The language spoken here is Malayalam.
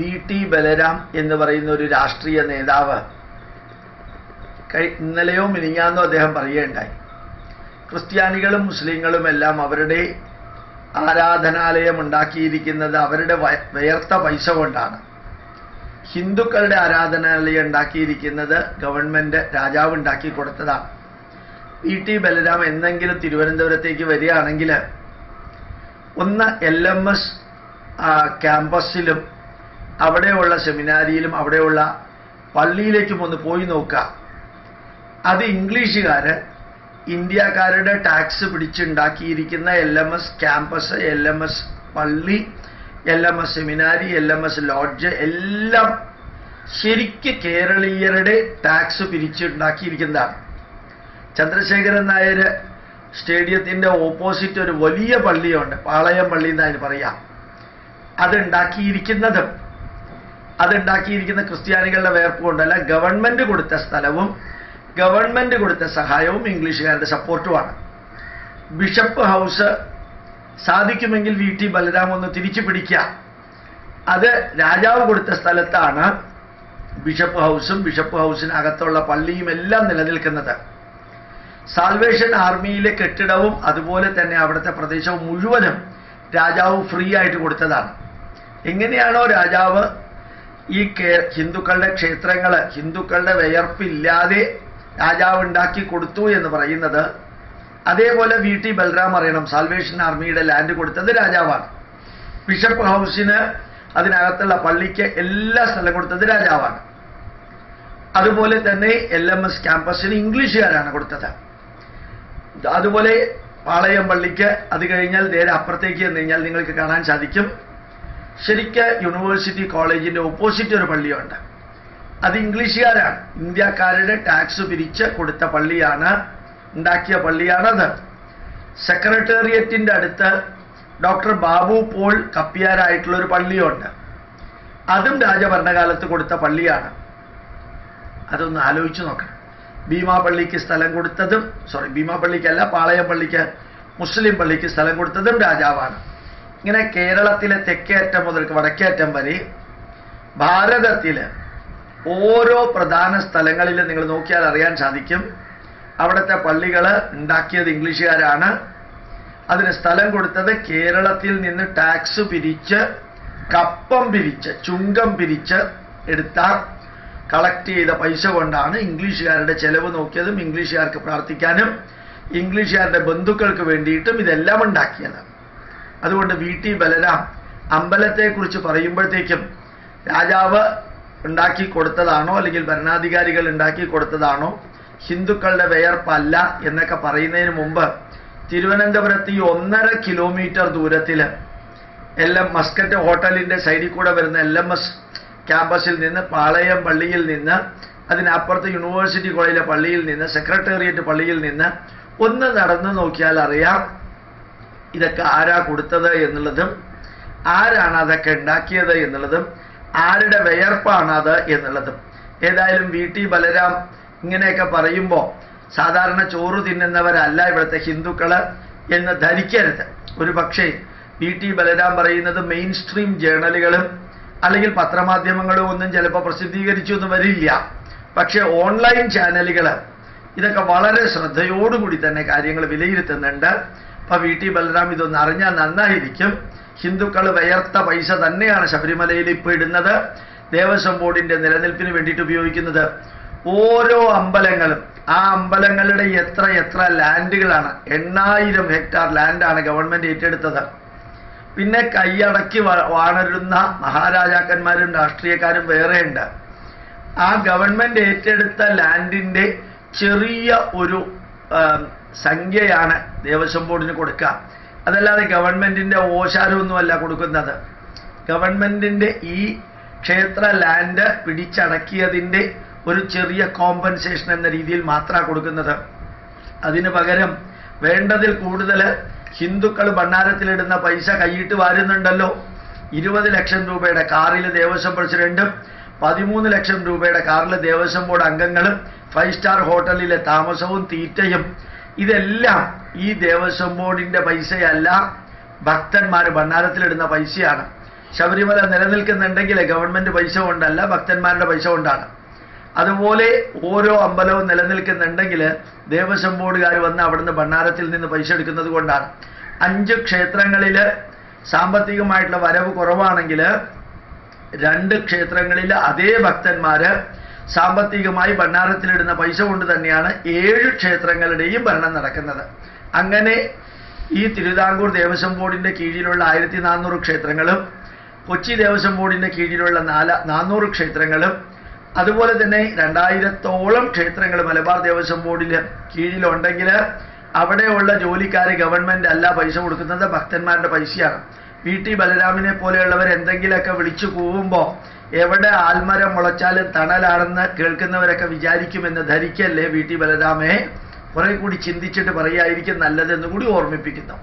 വി ടി ബലരാം എന്ന് പറയുന്ന ഒരു രാഷ്ട്രീയ നേതാവ് ഇന്നലെയോ മിനിഞ്ഞാന്നോ അദ്ദേഹം പറയുകയുണ്ടായി. ക്രിസ്ത്യാനികളും മുസ്ലിങ്ങളും എല്ലാം അവരുടെ ആരാധനാലയം ഉണ്ടാക്കിയിരിക്കുന്നത് അവരുടെ വേർത്ത പൈസ കൊണ്ടാണ്. ഹിന്ദുക്കളുടെ ആരാധനാലയം ഉണ്ടാക്കിയിരിക്കുന്നത് ഗവൺമെന്റ് രാജാവ് ഉണ്ടാക്കി കൊടുത്തതാണ്. വി ടി ബലരാം എന്തെങ്കിലും തിരുവനന്തപുരത്തേക്ക് വരികയാണെങ്കിൽ ഒന്ന് എൽ എം എസ് ക്യാമ്പസിലും അവിടെയുള്ള സെമിനാരിയിലും അവിടെയുള്ള പള്ളിയിലേക്കും ഒന്ന് പോയി നോക്കുക. അത് ഇംഗ്ലീഷുകാര് ഇന്ത്യക്കാരുടെ tax പിടിച്ചുണ്ടാക്കിയിരിക്കുന്ന L M S campus L M S പള്ളി L M S seminary L M S lodge എല്ലാം ശരിക്ക് കേരളീയരുടെ ടാക്സ് പിരിച്ചുണ്ടാക്കിയിരിക്കുന്നതാണ്. ചന്ദ്രശേഖരൻ നായർ സ്റ്റേഡിയത്തിന്റെ ഓപ്പോസിറ്റ് ഒരു വലിയ പള്ളിയുണ്ട്. പാളയം പള്ളി എന്ന് അതിന് പറയാം. അതുണ്ടാക്കിയിരിക്കുന്നതും അതുണ്ടാക്കിയിരിക്കുന്ന ക്രിസ്ത്യാനികളുടെ വേർപ്പ് കൊണ്ടല്ല ഗവൺമെന്റ് കൊടുത്ത സ്ഥലവും ഗവൺമെന്റ് കൊടുത്ത സഹായവും ഇംഗ്ലീഷുകാരുടെ സപ്പോർട്ടുമാണ്. ബിഷപ്പ് ഹൗസ് സാധിക്കുമെങ്കിൽ വി ടി ബലരാം ഒന്ന് തിരിച്ചു പിടിക്കുക. അത് രാജാവ് കൊടുത്ത സ്ഥലത്താണ് ബിഷപ്പ് ഹൗസും ബിഷപ്പ് ഹൗസിനകത്തുള്ള പള്ളിയും എല്ലാം നിലനിൽക്കുന്നത്. സാൽവേഷൻ ആർമിയിലെ കെട്ടിടവും അതുപോലെ തന്നെ അവിടുത്തെ പ്രദേശവും മുഴുവനും രാജാവ് ഫ്രീ ആയിട്ട് കൊടുത്തതാണ്. എങ്ങനെയാണോ രാജാവ് ഈ ഹിന്ദുക്കളുടെ ക്ഷേത്രങ്ങൾ ഹിന്ദുക്കളുടെ വിയർപ്പില്ലാതെ രാജാവ് ഉണ്ടാക്കി കൊടുത്തു എന്ന് പറയുന്നത് അതേപോലെ വി ടി ബൽറാം അറിയണം. സാൽവേഷൻ ആർമിയുടെ ലാൻഡ് കൊടുത്തത് രാജാവാണ്. ബിഷപ്പ് ഹൗസിന് അതിനകത്തുള്ള പള്ളിക്ക് എല്ലാ സ്ഥലം കൊടുത്തത് രാജാവാണ്. അതുപോലെ തന്നെ എൽ എം എസ് ക്യാമ്പസിന് ഇംഗ്ലീഷുകാരാണ് കൊടുത്തത്. അതുപോലെ പാളയം പള്ളിക്ക് അത് കഴിഞ്ഞാൽ നേരെ അപ്പുറത്തേക്ക് ചെന്ന് കഴിഞ്ഞാൽ നിങ്ങൾക്ക് കാണാൻ സാധിക്കും. ശരിക്ക് യൂണിവേഴ്സിറ്റി കോളേജിന്റെ ഓപ്പോസിറ്റ് ഒരു പള്ളിയുണ്ട്. അത് ഇംഗ്ലീഷുകാരാണ്. ഇന്ത്യക്കാരുടെ ടാക്സ് പിരിച്ച് കൊടുത്ത പള്ളിയാണ് ഉണ്ടാക്കിയ പള്ളിയാണത്. സെക്രട്ടേറിയറ്റിന്റെ അടുത്ത് ഡോക്ടർ ബാബു പോൾ കപ്പിയാരായിട്ടുള്ള ഒരു പള്ളിയുണ്ട്. അതും രാജഭരണകാലത്ത് കൊടുത്ത പള്ളിയാണ്. അതൊന്ന് ആലോചിച്ചു നോക്കണം. ഭീമാ പള്ളിക്ക് സ്ഥലം കൊടുത്തതും സോറി ഭീമാ പള്ളിക്കല്ല പാളയം പള്ളിക്ക് മുസ്ലിം പള്ളിക്ക് സ്ഥലം കൊടുത്തതും രാജാവാണ്. ഇങ്ങനെ കേരളത്തിലെ തെക്കേറ്റം മുതൽ വടക്കേറ്റം വരെ ഭാരതത്തിൽ ഓരോ പ്രധാന സ്ഥലങ്ങളിൽ നിങ്ങൾ നോക്കിയാൽ അറിയാൻ സാധിക്കും. അവിടുത്തെ പള്ളികൾ ഉണ്ടാക്കിയത് ഇംഗ്ലീഷുകാരാണ്. അതിന് സ്ഥലം കൊടുത്തത് കേരളത്തിൽ നിന്ന് ടാക്സ് പിരിച്ച് കപ്പം പിരിച്ച് ചുങ്കം പിരിച്ച് എടുത്ത കളക്ട് ചെയ്ത പൈസ കൊണ്ടാണ് ഇംഗ്ലീഷുകാരുടെ ചെലവ് നോക്കിയതും ഇംഗ്ലീഷുകാർക്ക് പ്രാർത്ഥിക്കാനും ഇംഗ്ലീഷുകാരുടെ ബന്ധുക്കൾക്ക് വേണ്ടിയിട്ടും ഇതെല്ലാം ഉണ്ടാക്കിയത്. അതുകൊണ്ട് വി ടി ബലരാം അമ്പലത്തെക്കുറിച്ച് പറയുമ്പോഴത്തേക്കും രാജാവ് ഉണ്ടാക്കി കൊടുത്തതാണോ അല്ലെങ്കിൽ ഭരണാധികാരികൾ ഉണ്ടാക്കി കൊടുത്തതാണോ? ഹിന്ദുക്കളുടെ വേർപ്പല്ല എന്നൊക്കെ പറയുന്നതിന് മുമ്പ് തിരുവനന്തപുരത്ത് ഈ ഒന്നര കിലോമീറ്റർ ദൂരത്തിൽ എൽ എം മസ്കറ്റ് ഹോട്ടലിന്റെ സൈഡിൽ കൂടെ വരുന്ന എൽ എം എസ് ക്യാമ്പസിൽ നിന്ന് പാളയം പള്ളിയിൽ നിന്ന് അതിനപ്പുറത്ത് യൂണിവേഴ്സിറ്റി കോളേജിലെ പള്ളിയിൽ നിന്ന് സെക്രട്ടേറിയറ്റ് പള്ളിയിൽ നിന്ന് ഒന്ന് നടന്നു നോക്കിയാൽ അറിയാം ഇതൊക്കെ ആരാ കൊടുത്തത് എന്നുള്ളതും ആരാണ് അതൊക്കെ ഉണ്ടാക്കിയത് എന്നുള്ളതും ആരുടെ വിയർപ്പാണ് അത് എന്നുള്ളതും. ഏതായാലും വി ടി ബലരാം ഇങ്ങനെയൊക്കെ പറയുമ്പോൾ സാധാരണ ചോറ് തിന്നുന്നവരല്ല ഇവിടുത്തെ ഹിന്ദുക്കൾ എന്ന് ധരിക്കരുത്. ഒരു പക്ഷേ വി ടി ബലരാം പറയുന്നത് മെയിൻ സ്ട്രീം ജേണലുകളും അല്ലെങ്കിൽ പത്രമാധ്യമങ്ങളും ഒന്നും ചിലപ്പോൾ പ്രസിദ്ധീകരിച്ചു എന്ന് വരില്ല. പക്ഷേ ഓൺലൈൻ ചാനലുകൾ ഇതൊക്കെ വളരെ ശ്രദ്ധയോടുകൂടി തന്നെ കാര്യങ്ങൾ വിലയിരുത്തുന്നുണ്ട്. അപ്പൊ വി ടി ബലറാം ഇതൊന്ന് അറിഞ്ഞാൽ നന്നായിരിക്കും. ഹിന്ദുക്കൾ വയർത്ത പൈസ തന്നെയാണ് ശബരിമലയിൽ ഇപ്പോൾ ഇടുന്നത്. ദേവസ്വം ബോർഡിന്റെ നിലനിൽപ്പിന് വേണ്ടിയിട്ട് ഉപയോഗിക്കുന്നത് ഓരോ അമ്പലങ്ങളും. ആ അമ്പലങ്ങളുടെ എത്ര എത്ര ലാൻഡുകളാണ്. എണ്ണായിരം ഹെക്ടാർ ലാൻഡാണ് ഗവൺമെന്റ് ഏറ്റെടുത്തത്. പിന്നെ കൈയടക്കി വാണരുന്ന മഹാരാജാക്കന്മാരും രാഷ്ട്രീയക്കാരും വേറെയുണ്ട്. ആ ഗവൺമെന്റ് ഏറ്റെടുത്ത ലാൻഡിന്റെ ചെറിയ ഒരു സംഖ്യയാണ് ദേവസ്വം ബോർഡിന് കൊടുക്കുക. അതല്ലാതെ ഗവൺമെന്റിന്റെ ഓശാരമൊന്നുമല്ല കൊടുക്കുന്നത്. ഗവൺമെന്റിന്റെ ഈ ക്ഷേത്ര ലാൻഡ് പിടിച്ചടക്കിയതിന്റെ ഒരു ചെറിയ കോമ്പൻസേഷൻ എന്ന രീതിയിൽ മാത്രമാണ് കൊടുക്കുന്നത്. അതിന് പകരം വേണ്ടതിൽ കൂടുതൽ ഹിന്ദുക്കൾ ഭണ്ണാരത്തിലിടുന്ന പൈസ കൈയിട്ട് വാരുന്നുണ്ടല്ലോ. ഇരുപത് ലക്ഷം രൂപയുടെ കാറിൽ ദേവസ്വം പ്രസിഡന്റും പതിമൂന്ന് ലക്ഷം രൂപയുടെ കാറിൽ ദേവസ്വം ബോർഡ് അംഗങ്ങളും ഫൈവ് സ്റ്റാർ ഹോട്ടലിലെ താമസവും തീറ്റയും ഇതെല്ലാം ഈ ദേവസ്വം ബോർഡിന്റെ പൈസയല്ല ഭക്തന്മാർ ഭണ്ണാരത്തിലിടുന്ന പൈസയാണ്. ശബരിമല നിലനിൽക്കുന്നുണ്ടെങ്കിൽ ഗവൺമെന്റ് പൈസ കൊണ്ടല്ല ഭക്തന്മാരുടെ പൈസ കൊണ്ടാണ്. അതുപോലെ ഓരോ അമ്പലവും നിലനിൽക്കുന്നുണ്ടെങ്കിൽ ദേവസ്വം ബോർഡുകാർ വന്ന് അവിടുന്ന് ഭണ്ണാരത്തിൽ നിന്ന് പൈസ എടുക്കുന്നത് കൊണ്ടാണ്. അഞ്ച് ക്ഷേത്രങ്ങളിൽ സാമ്പത്തികമായിട്ടുള്ള വരവ് കുറവാണെങ്കിൽ രണ്ട് ക്ഷേത്രങ്ങളിൽ അതേ ഭക്തന്മാര് സാമ്പത്തികമായി ഭണ്ണാരത്തിലിടുന്ന പൈസ കൊണ്ട് തന്നെയാണ് ഏഴ് ക്ഷേത്രങ്ങളുടെയും ഭരണം നടക്കുന്നത്. അങ്ങനെ ഈ തിരുവിതാംകൂർ ദേവസ്വം ബോർഡിന്റെ കീഴിലുള്ള ആയിരത്തി നാനൂറ് ക്ഷേത്രങ്ങളും കൊച്ചി ദേവസ്വം ബോർഡിന്റെ കീഴിലുള്ള നാല നാനൂറ് ക്ഷേത്രങ്ങളും അതുപോലെ തന്നെ രണ്ടായിരത്തോളം ക്ഷേത്രങ്ങൾ മലബാർ ദേവസ്വം ബോർഡിൽ കീഴിലുണ്ടെങ്കിൽ അവിടെയുള്ള ജോലിക്കാരെ ഗവൺമെന്റ് അല്ല പൈസ കൊടുക്കുന്നത് ഭക്തന്മാരുടെ പൈസയാണ്. വി ടി ബലരാമിനെ പോലെയുള്ളവർ എന്തെങ്കിലുമൊക്കെ വിളിച്ചു കൂവുമ്പോൾ എവിടെ ആൽമരം മുളച്ചാലും തണലാണെന്ന് കേൾക്കുന്നവരൊക്കെ വിചാരിക്കുമെന്ന് ധരിക്കല്ലേ വി ടി ബലരാമയെ കുറെ കൂടി ചിന്തിച്ചിട്ട് പറയായിരിക്കും നല്ലതെന്ന് കൂടി ഓർമ്മിപ്പിക്കുന്നു.